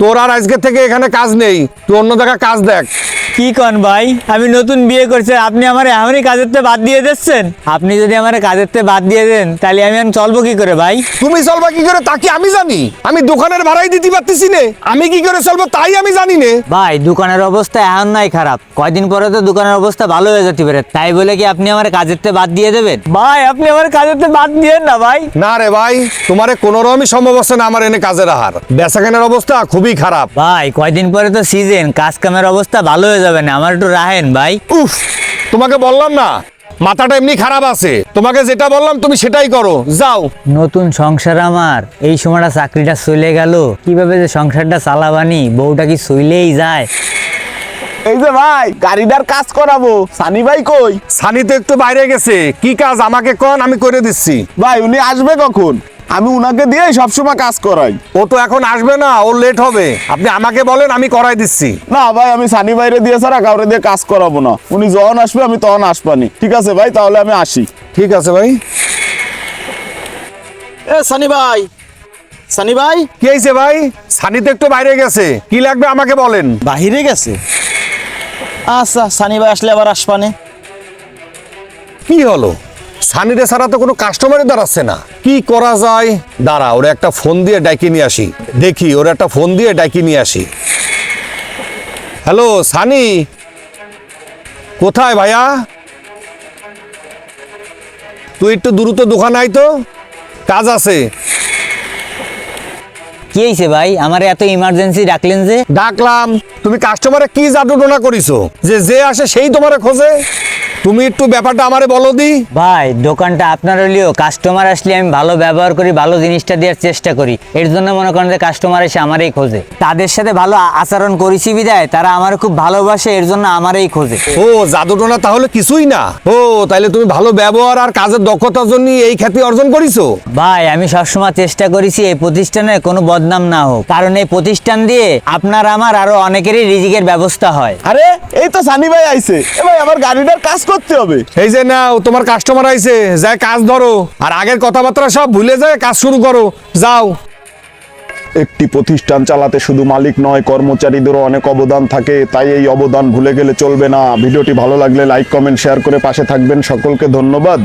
তোর আর আজকে থেকে এখানে কাজ নেই তুই অন্য জায়গায় কাজ দেখ। কি কন ভাই? আমি নতুন বিয়ে করছি আপনি আমার এমনই কাজের তে বাদ দিয়ে দিচ্ছেন? আপনি যদি আমার কাজের তে বাদ দিয়ে দেন তাহলে আমি এখন চলবো কি করে ভাই? তুমি চলবা কি করে তা কি আমি জানি? আমি দোকানের ভাড়াই দিতে পারতেছি নে। আমি কি করে চলবো তাই আমি জানি নে। ভাই দোকানের অবস্থা এখন নাই খারাপ। কয়দিন পরে তো দোকানের অবস্থা ভালো হয়ে যেতে পারে। তাই বলে কি আপনি আমার কাজের তে বাদ দিয়ে দেবেন? ভাই আপনি আমার কাজের তে বাদ দিয়েন না ভাই। না রে ভাই তোমারে কোনো রকমই সম্ভব হচ্ছে না আমার এনে কাজের আহার। বেচাকেনার অবস্থা খুবই খারাপ। ভাই কয়দিন পরে তো সিজন কাজ কামের অবস্থা ভালো হয়ে যাবে। না আমার একটু রাহেন ভাই। উফ তোমাকে বললাম না মাথাটা এমনি খারাপ আছে। তোমাকে যেটা বললাম তুমি সেটাই করো যাও। নতুন সংসার আমার এই সময়টা চাকরিটা চলে গেল কীভাবে যে সংসারটা চালাবানি বউটা কি চইলেই যায়? এই যে ভাই গাড়িটার কাজ করাবো সানি ভাই কই? সানি তো একটু বাইরে গেছে কি কাজ আমাকে কন আমি করে দিচ্ছি। ভাই উনি আসবে কখন? আমি উনাকে দিয়ে সবসময় কাজ করাই। ও তো এখন আসবে না ও লেট হবে। আপনি আমাকে বলেন আমি করাই দিচ্ছি। না ভাই আমি সানি ভাইরে দিয়ে ছাড়া কাউরে দিয়ে কাজ করাবো না। উনি যখন আসবে আমি তখন আসবানি। ঠিক আছে ভাই তাহলে আমি আসি। ঠিক আছে ভাই। এ সানি ভাই। সানি ভাই? কি হয়েছে ভাই? সানি তো একটু বাইরে গেছে। কি লাগবে আমাকে বলেন। বাহিরে গেছে? আচ্ছা সানি ভাই আসলে আবার আসবানে। কি হলো? সানিরে ছাড়া তো কোনো কাস্টমারই দাঁড়াচ্ছে না। কি করা যায়? দাঁড়া ওরা একটা ফোন দিয়ে ডাকি নিয়ে আসি। দেখি ওরা একটা ফোন দিয়ে ডাকি নিয়ে আসি। হ্যালো সানি? কোথায় ভাইয়া? তুই একটু দ্রুত দোকান আয় তো। কাজ আছে। কি হয়েছে ভাই? আমার এত ইমার্জেন্সি ডাকলেন যে? ডাকলাম। তুমি কাস্টমারে কি জাদুটোনা করিছো? যে যে আসে সেই তোমারে খোঁজে। তুমি একটু ব্যাপারটা আমারে বলো দি। ভাই দোকানটা আপনার হলেও কাস্টমার আসলে আমি ভালো ব্যবহার করি ভালো জিনিসটা দেওয়ার চেষ্টা করি। এর জন্য মনে করেন যে কাস্টমার এসে আমারই খোঁজে। তাদের সাথে ভালো আচরণ করেছি বিদায় তারা আমার খুব ভালোবাসে এর জন্য আমারই খোঁজে। ও জাদুটোনা তাহলে কিছুই না। ও তাইলে তুমি ভালো ব্যবহার আর কাজের দক্ষতার জন্য এই খ্যাতি অর্জন করিছো? ভাই আমি সবসময় চেষ্টা করেছি এই প্রতিষ্ঠানে কোনো বদনাম না হোক। কারণ এই প্রতিষ্ঠান দিয়ে আপনার আমার আরও অনেকেরই রিজিকের ব্যবস্থা হয়। আরে এই তো সানি ভাই আইছে। এ ভাই আমার গাড়িটার কাজ করতে হবে। এই যে না তোমার কাস্টমার আইছে যায় কাজ ধরো। আর আগের কথাবার্তা সব ভুলে যায় কাজ শুরু করো। যাও। একটি প্রতিষ্ঠান চালাতে শুধু মালিক নয় কর্মচারীদেরও অনেক অবদান থাকে তাই এই অবদান ভুলে গেলে চলবে না। ভিডিওটি ভালো লাগলে লাইক কমেন্ট শেয়ার করে পাশে থাকবেন। সকলকে ধন্যবাদ।